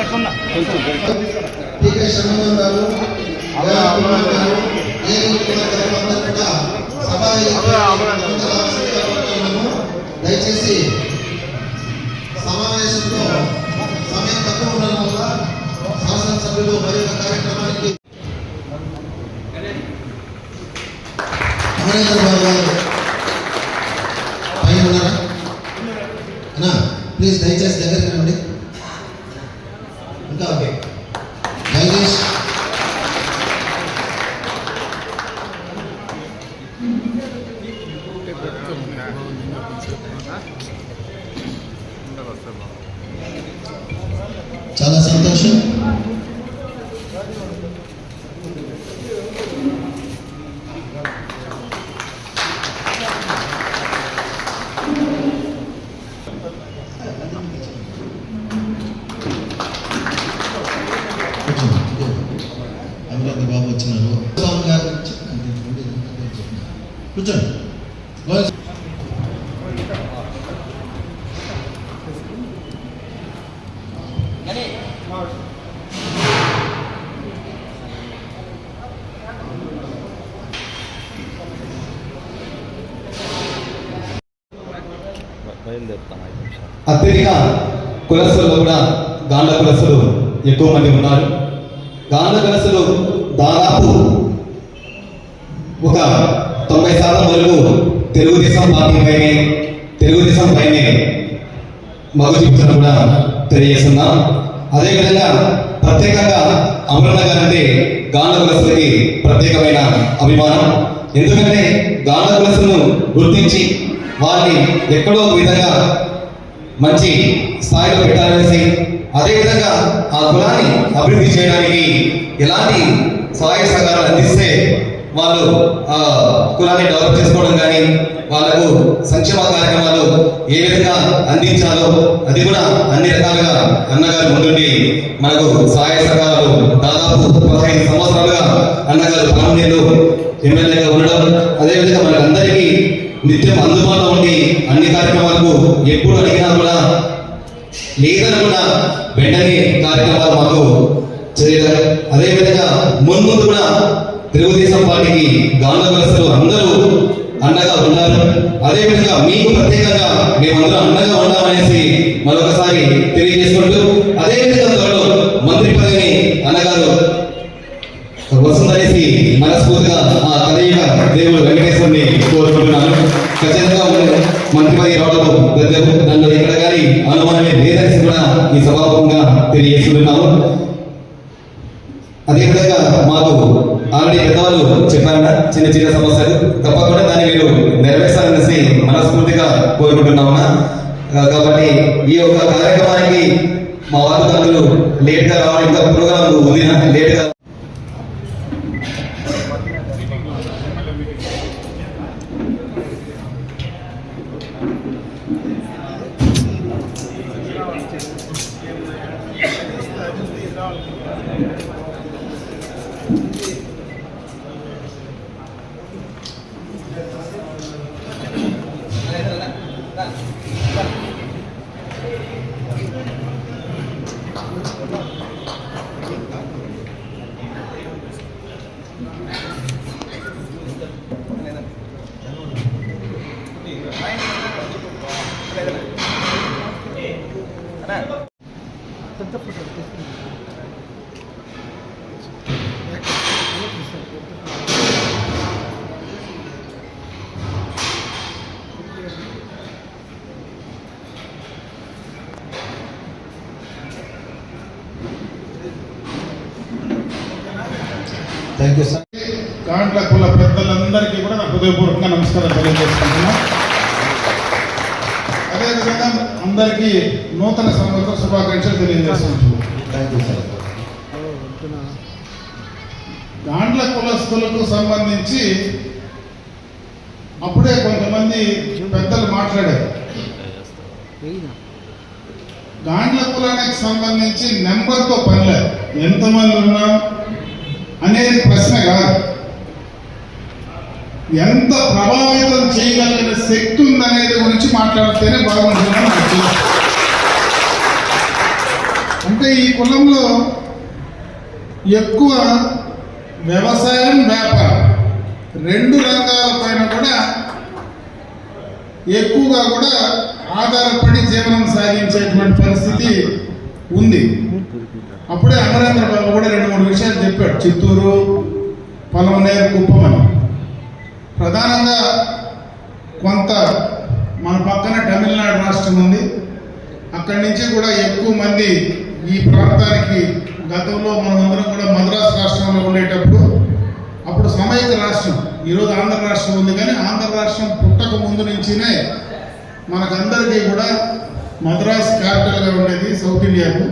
కోరుతున్నాము దయచేసి సమావేశంలో సమయం తక్కువ ఉండడం వల్ల శాసనసభ్యులు మరి యొక్క కార్యక్రమానికి ప్లీజ్ దయచేసి దగ్గరికి రండి. కూర్చోండి గోవింద్ బయలుదేరుతాను అత్యధిక కులస్తులు కూడా గాంధ కులస్తులు ఎక్కువ మంది ఉన్నారు. గాంధ కులస్తులు దాదాపు ఒక తొంభై శాతం వరకు తెలుగుదేశం పార్టీ పైనే తెలుగుదేశం పైనే మగ చూపుతున్న కూడా తెలియజేస్తున్నాం. అదేవిధంగా ప్రత్యేకంగా అమరన్న గారు అంటే గాంధ కులస్తులకి ప్రత్యేకమైన అభిమానం. ఎందుకంటే గాంధ కులస్తులను గుర్తించి వారిని ఎక్కడో విధంగా మంచి స్థాయిలో పెట్టాలనేసి అదేవిధంగా ఆ కులాన్ని అభివృద్ధి చేయడానికి ఎలాంటి సహాయ సహకారాలు అందిస్తే వాళ్ళు ఆ కులాన్ని డెవలప్ చేసుకోవడం కానీ వాళ్ళకు సంక్షేమ కార్యక్రమాలు ఏ విధంగా అందించాలో అది కూడా అన్ని రకాలుగా అన్నగారు ముందుండి మనకు సహాయ సహకారాలు దాదాపు పదహైదు సంవత్సరాలుగా అన్నగారు పాలనలో ఎమ్మెల్యేగా ఉండడం అదేవిధంగా మనకందరికీ నిత్యం అందుబాటులో ఉండి అన్ని కార్యక్రమాలకు ఎప్పుడు అడిగినా కూడా లేదనుకున్నా వెంటనే కార్యక్రమాలు మాకు చేయగలరు అదేవిధంగా మున్ముందు కూడా తెలుగుదేశం పార్టీకి గాంధ వ్యవస్థలు అందరూ అండగా ఉన్నారు అదేవిధంగా మీకు ప్రత్యేకంగా మేమందరం అండగా ఉన్నామనేసి మరొకసారి తెలియజేసుకుంటూ అదేవిధంగా త్వరలో మంత్రి పదవిని అన్నగారు వస్తుందనేసి మనస్ఫూర్తిగా ఆ కదయిక దేవుడు వెంకటేశ్వరుని కోరుకుంటున్నాను. ఖచ్చితంగా మంత్రి పదవి రావడం నన్ను ఎక్కడ కానీ అనుమానమే లేదనేసి కూడా ఈ సభాముఖంగా తెలియజేస్తున్నాము అదేవిధంగా మాకు ఆల్రెడీ పెద్దవాళ్ళు చెప్పారన్న చిన్న చిన్న సమస్యలు. తప్పకుండా దాన్ని మీరు నెరవేర్చాలని కోరుకుంటున్నామన్నా కాబట్టి ఈ యొక్క కార్యక్రమానికి మా వార్తలు లేట్గా రావడం ఇంకా ప్రోగ్రాం ఉంది లేట్గా థ్యాంక్ యూ సార్ కాంట్ల కుల పెద్దలందరికీ కూడా నా హృదయపూర్వకంగా నమస్కారం తెలియజేసుకుంటున్నా. అదేవిధంగా అందరికీ నూతన సంవత్సర శుభాకాంక్షలు తెలియజేస్తున్నాను థ్యాంక్ యూ సార్ గాండ్ల కులస్తులకు సంబంధించి అప్పుడే కొంతమంది పెద్దలు మాట్లాడారు. గాండ్ల కులానికి సంబంధించి నెంబర్తో పని లేదు ఎంతమంది ఉన్నాం అనేది ప్రశ్న కాదు. ఎంత ప్రభావితం చేయగలిగిన శక్తి ఉందనేది గురించి మాట్లాడితేనే బాగుంటుందని నాకు అంటే ఈ కులంలో ఎక్కువ వ్యవసాయం వ్యాపారం రెండు రంగాలపైన కూడా ఎక్కువగా కూడా ఆధారపడి జీవనం సాగించేటువంటి పరిస్థితి ఉంది. అప్పుడే అమరేంద్ర బాబు కూడా రెండు మూడు విషయాలు చెప్పాడు. చిత్తూరు పొలమనేరు కుప్పం అని. ప్రధానంగా కొంత మన పక్కన తమిళనాడు రాష్ట్రం ఉంది. అక్కడి నుంచి కూడా ఎక్కువ మంది ఈ ప్రాంతానికి గతంలో మనమందరం కూడా మద్రాసు రాష్ట్రంలో ఉండేటప్పుడు అప్పుడు సమైక రాష్ట్రం ఈరోజు ఆంధ్ర రాష్ట్రం ఉంది కానీ ఆంధ్ర రాష్ట్రం పుట్టక ముందు నుంచినే మనకందరికీ కూడా మద్రాస్ క్యాపిటల్గా ఉండేది సౌత్ ఇండియాకు.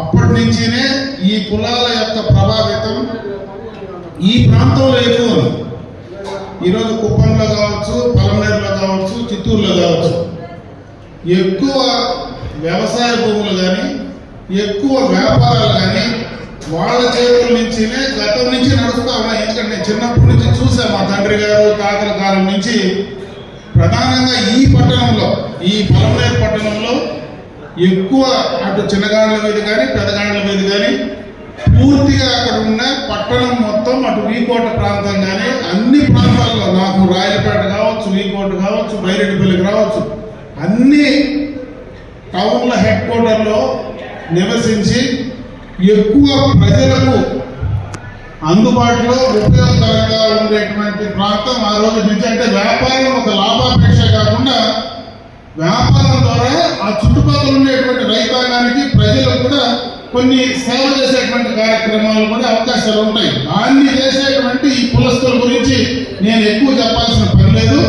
అప్పటి నుంచినే ఈ కులాల యొక్క ప్రభావితం ఈ ప్రాంతంలో ఎక్కువ ఉంది. ఈరోజు కుప్పంలో కావచ్చు పలమనేరులో కావచ్చు చిత్తూరులో కావచ్చు. ఎక్కువ వ్యవసాయ భూములు కానీ ఎక్కువ వ్యాపారాలు కానీ వాళ్ళ చేతుల నుంచినే గతం నుంచి నడుస్తా ఉన్నాయి. ఎందుకంటే నేను చిన్నప్పటి నుంచి చూసా మా తండ్రి గారు తాతల కాలం నుంచి ప్రధానంగా ఈ పట్టణంలో ఈ పలమనేరు పట్టణంలో ఎక్కువ అటు చిన్నగాండ్ల మీద కానీ పెద్దగాండ్ల మీద కానీ పూర్తిగా అక్కడ ఉన్న పట్టణం మొత్తం అటు వీకోట ప్రాంతం కానీ అన్ని ప్రాంతాల్లో నాకు రాయలపేట కావచ్చు వీకోట కావచ్చు బైరెడ్డిపల్లికి రావచ్చు అన్ని టౌన్ల హెడ్ క్వార్టర్లో నివసించి ఎక్కువ ప్రజలకు అందుబాటులో ఉపయోగకరంగా ఉండేటువంటి ప్రాంతం ఆ రోజు నిజంటే వ్యాపారం ఒక లాభాపేక్ష కాకుండా వ్యాపారం ద్వారా ఆ చుట్టుపక్కల ఉండేటువంటి రైతాంగానికి ప్రజలకు కూడా కొన్ని సేవ చేసేటువంటి కార్యక్రమాలు కూడా అవకాశాలు ఉంటాయి. దాన్ని చేసేటువంటి ఈ పులస్తుల గురించి నేను ఎక్కువ చెప్పాల్సిన పని లేదు.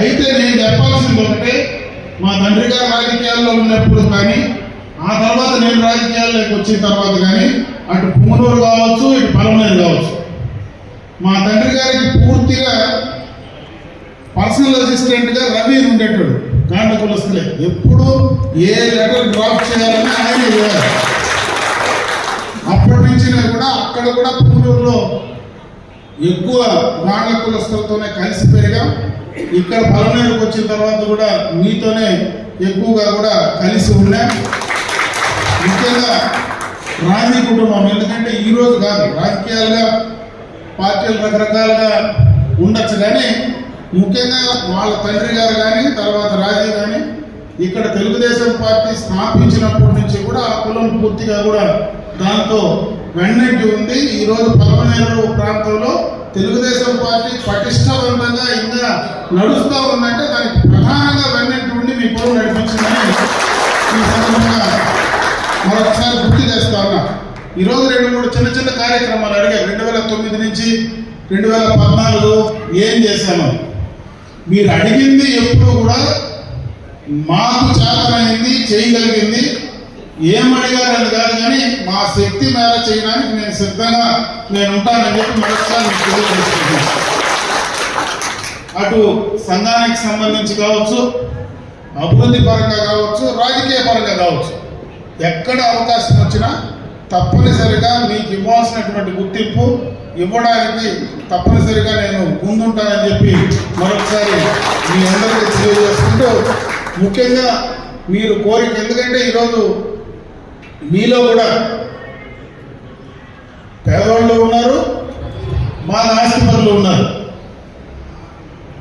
అయితే నేను చెప్పాల్సింది ఒకటే మా తండ్రి గారు రాజకీయాల్లో ఉన్నప్పుడు కానీ ఆ తర్వాత నేను రాజకీయాల్లోకి వచ్చిన తర్వాత కానీ అటు పూనూరు కావచ్చు ఇటు పలమనేరు కావచ్చు. మా తండ్రి గారికి పూర్తిగా పర్సనల్ అసిస్టెంట్గా రవి ఉండేటాడు. గాండ కులస్తులే ఎప్పుడు ఏ లెటర్ డ్రాప్ చేయాలని ఆయన అప్పటి నుంచి కూడా అక్కడ కూడా పుంగనూరులో ఎక్కువ గాండ కులస్తులతోనే కలిసి పెరిగాం. ఇక్కడ పలనేరుకు వచ్చిన తర్వాత కూడా మీతోనే ఎక్కువగా కూడా కలిసి ఉన్నాం. ముఖ్యంగా రాజీ కుటుంబం ఎందుకంటే ఈరోజు కాదు రాజకీయాలుగా పార్టీలు రకరకాలుగా ఉండొచ్చు కానీ ముఖ్యంగా వాళ్ళ తండ్రి గారు కానీ తర్వాత రాజీ కానీ ఇక్కడ తెలుగుదేశం పార్టీ స్థాపించినప్పటి నుంచి కూడా ఆ కులం పూర్తిగా కూడా దాంతో వెన్నెట్టి ఉంది. ఈరోజు రోజు పలమనేరు ప్రాంతంలో తెలుగుదేశం పార్టీ పటిష్టవంతంగా ఇంకా నడుస్తూ ఉందంటే దానికి ప్రధానంగా వెన్నెట్టి ఉండి మీ పౌరులు నడిపించిందని ఈ సందర్భంగా మరొకసారి గుర్తు చేస్తా ఉన్నా. ఈరోజు రెండు మూడు చిన్న చిన్న కార్యక్రమాలు అడిగారు. రెండు వేల తొమ్మిది నుంచి రెండు వేల పద్నాలుగు ఏం చేశాను మీరు అడిగింది ఎప్పుడు కూడా మాకు చేతనైంది చేయగలిగింది. ఏమడిగారని అని కాదు కానీ మా శక్తి మేర చేయడానికి నేను సిద్ధంగా నేను ఉంటానని చెప్పి మరొకసారి అటు సంఘానికి సంబంధించి కావచ్చు అభివృద్ధి పరంగా కావచ్చు రాజకీయ పరంగా కావచ్చు ఎక్కడ అవకాశం వచ్చినా తప్పనిసరిగా మీకు ఇవ్వాల్సినటువంటి గుర్తింపు ఇవ్వడానికి తప్పనిసరిగా నేను ముందుంటానని చెప్పి మరొకసారి ముఖ్యంగా మీరు కోరిక ఎందుకంటే ఈరోజు మీలో కూడా పేదవాళ్ళు ఉన్నారు మా ఆస్తిపరులు ఉన్నారు.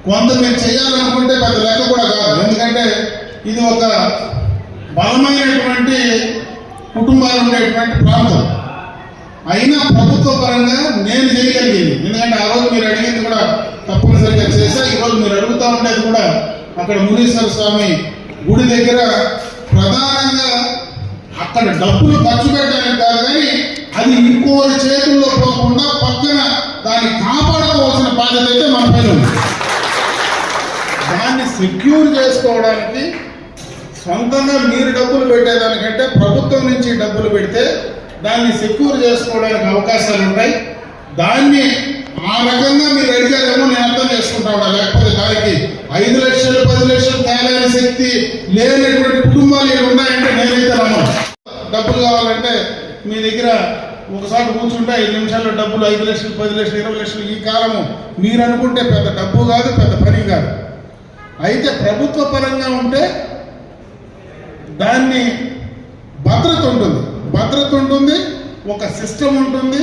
కొంత మీరు చేయాలనుకుంటే పెద్ద లెక్క కూడా కాదు. ఎందుకంటే ఇది ఒక బలమైనటువంటి కుటుంబాలు ఉండేటువంటి ప్రాంతం. అయినా ప్రభుత్వ పరంగా నేను చేయగలిగింది. ఎందుకంటే ఆ రోజు మీరు అడిగింది కూడా తప్పనిసరిగా చేశా. ఈరోజు మీరు అడుగుతా ఉండేది కూడా అక్కడ మునీశ్వర స్వామి గుడి దగ్గర ప్రధానంగా అక్కడ డబ్బులు ఖర్చు పెట్టడానికి కాదు కానీ అది ఇంకోరి చేతుల్లో పోకుండా పక్కన దాన్ని కాపాడుకోవాల్సిన బాధ్యత అయితే మన పైన ఉంది. దాన్ని సెక్యూర్ చేసుకోవడానికి సొంతంగా మీరు డబ్బులు పెట్టేదానికంటే ప్రభుత్వం నుంచి డబ్బులు పెడితే దాన్ని సెక్యూర్ చేసుకోవడానికి అవకాశాలు ఉంటాయి దాన్ని ఆ రకంగా మీరు అడిగారేమో నేను అర్థం చేసుకుంటా ఉన్నా. లేకపోతే దానికి ఐదు లక్షలు పది లక్షలు తేలైన శక్తి లేనటువంటి కుటుంబాలు ఉన్నాయంటే నేనైతే నమ్మను. డబ్బులు కావాలంటే మీ దగ్గర ఒకసారి కూర్చుంటే ఐదు నిమిషాల్లో డబ్బులు ఐదు లక్షలు పది లక్షలు ఇరవై లక్షలు ఈ కాలము మీరు అనుకుంటే పెద్ద డబ్బు కాదు పెద్ద పని కాదు. అయితే ప్రభుత్వ పరంగా ఉంటే దాన్ని భద్రత ఉంటుంది. భద్రత ఉంటుంది ఒక సిస్టమ్ ఉంటుంది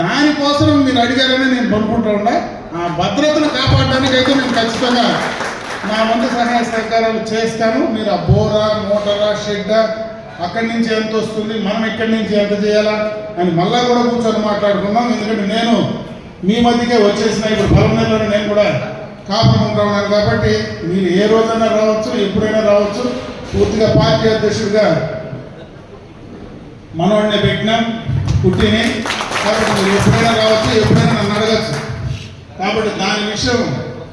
దానికోసం మీరు అడిగారని నేను పనుకుంటూ ఉండే. ఆ భద్రతను కాపాడడానికి అయితే నేను ఖచ్చితంగా నా వంతు సహాయ సహకారాలు చేస్తాను. మీరు ఆ బోరా మోటారా షెడ్ అక్కడి నుంచి ఎంత వస్తుంది మనం ఎక్కడి నుంచి ఎంత చేయాలా అని మళ్ళా కూడా కూర్చొని మాట్లాడుకుందాం. ఎందుకంటే నేను మీ మధ్యకే వచ్చేసిన ఇప్పుడు బలనెలలో నేను కూడా కాపాడుకుంటా ఉన్నాను కాబట్టి మీరు ఏ రోజైనా రావచ్చు ఎప్పుడైనా రావచ్చు. పూర్తిగా పార్టీ అధ్యక్షుడిగా మనవాడిని పెట్టినాం పుట్టిని. కాబట్టి మీరు ఎప్పుడైనా రావచ్చు ఎప్పుడైనా నన్ను అడగచ్చు. కాబట్టి దాని విషయం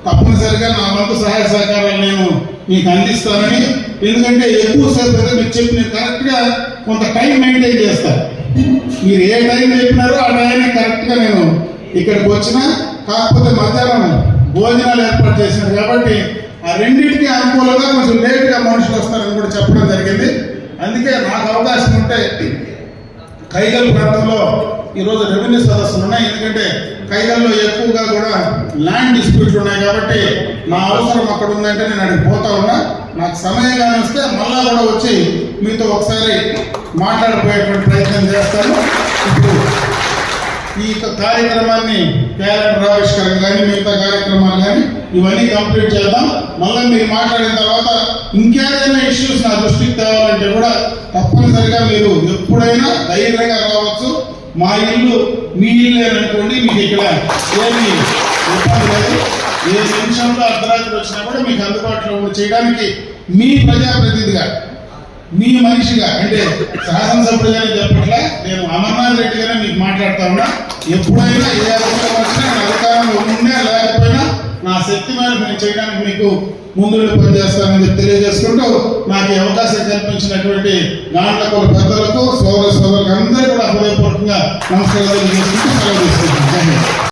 తప్పనిసరిగా నా వంతు సహాయ సహకారాలు నేను మీకు అందిస్తానని. ఎందుకంటే ఎక్కువసేపు మీరు చెప్పిన కరెక్ట్గా కొంత టైం మెయింటైన్ చేస్తాను మీరు ఏ టైం చెప్పినారో ఆ టైం కరెక్ట్గా నేను ఇక్కడికి వచ్చిన కాకపోతే మధ్యాహ్నం భోజనాలు ఏర్పాటు చేసినారు. కాబట్టి ఆ రెండింటికి అనుకూలంగా కొంచెం లేట్గా మనుషులు వస్తారని కూడా చెప్పడం జరిగింది. అందుకే నాకు అవకాశం ఉంటే కైగల్ ప్రాంతంలో ఈరోజు రెవెన్యూ సదస్సులు ఉన్నాయి. ఎందుకంటే కైదల్లో ఎక్కువగా కూడా ల్యాండ్ డిస్ప్యూట్లు ఉన్నాయి కాబట్టి నా అవసరం అక్కడ ఉందంటే నేను అక్కడికి పోతా ఉన్నా. నాకు సమయం కానీ వస్తే మళ్ళా కూడా వచ్చి మీతో ఒకసారి మాట్లాడిపోయేటువంటి ప్రయత్నం చేస్తాను. ఇప్పుడు ఈ కార్యక్రమాన్ని క్యాలెండర్ ఆవిష్కరణ కానీ మిగతా కార్యక్రమాలు కానీ ఇవన్నీ కంప్లీట్ చేద్దాం. మళ్ళీ మీరు మాట్లాడిన తర్వాత ఇంకేదైనా ఇష్యూస్ నా దృష్టికి తేవాలంటే కూడా తప్పనిసరిగా మీరు ఎప్పుడైనా ధైర్యంగా రావచ్చు. మా ఇల్లు మీ ఇల్లు అనుకోండి మీకు ఇక్కడ ఏమి ఇబ్బంది లేదు. ఏ నిమిషంలో అర్ధరాత్రి వచ్చినా కూడా మీకు అందుబాటులో ఉండి చేయడానికి మీ ప్రజాప్రతినిధిగా మీ మనిషిగా అంటే శాసనసభ్యులుగానే చెప్పట్ల నేను అమర్నాథ్ రెడ్డిగానే మీకు మాట్లాడుతా ఉన్నా. ఎప్పుడైనా ఏ అధికారం వచ్చినా అధికారంలో ఉన్నా లేకపోయినా నా శక్తి మేరకు నేను చేయడానికి మీకు ముందు పనిచేస్తానని తెలియజేసుకుంటూ నాకు ఈ అవకాశం కల్పించినటువంటి గాండ్లకుల పెద్దలకు సోదర సోదరులకు అందరూ కూడా హృదయపూర్వకంగా నమస్కారాలు తెలియజేసుకుంటూ సెలవు తీసుకుంటాను